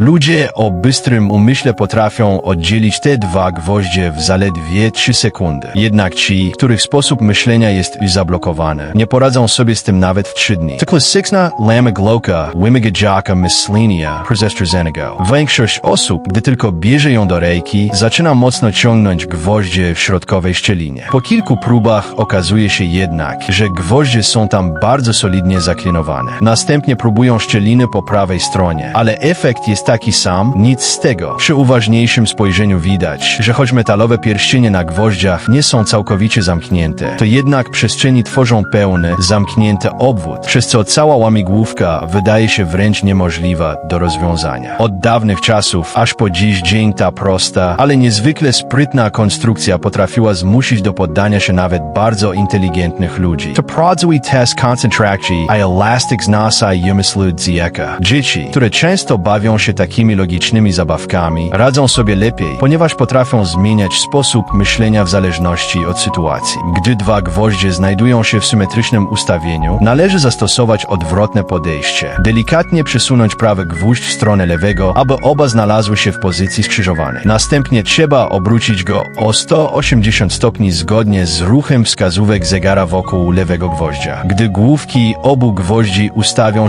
Ludzie o bystrym umyśle potrafią oddzielić te dwa gwoździe w zaledwie 3 sekundy. Jednak ci, których sposób myślenia jest zablokowany, nie poradzą sobie z tym nawet w 3 dni. To klasyczna lamagloka, wymagajaka myślenia przestrzeżonego. Większość osób, gdy tylko bierze ją do ręki, zaczyna mocno ciągnąć gwoździe w środkowej szczelinie. Po kilku próbach okazuje się jednak, że gwoździe są tam bardzo solidnie zaklinowane. Następnie próbują szczeliny po prawej stronie, ale efekt jest taki sam, nic z tego. Przy uważniejszym spojrzeniu widać, że choć metalowe pierścienie na gwoździach nie są całkowicie zamknięte, to jednak przestrzeni tworzą pełny, zamknięty obwód, przez co cała łamigłówka wydaje się wręcz niemożliwa do rozwiązania. Od dawnych czasów, aż po dziś dzień ta prosta, ale niezwykle sprytna konstrukcja potrafiła zmusić do poddania się nawet bardzo inteligentnych ludzi. To pradzły test koncentracji, a elastic znasa umysłu dziecka. Dzieci, które często bawią się takimi logicznymi zabawkami, radzą sobie lepiej, ponieważ potrafią zmieniać sposób myślenia w zależności od sytuacji. Gdy dwa gwoździe znajdują się w symetrycznym ustawieniu, należy zastosować odwrotne podejście. Delikatnie przesunąć prawy gwóźdź w stronę lewego, aby oba znalazły się w pozycji skrzyżowanej. Następnie trzeba obrócić go o 180 stopni zgodnie z ruchem wskazówek zegara wokół lewego gwoździa. Gdy główki obu gwoździ ustawią się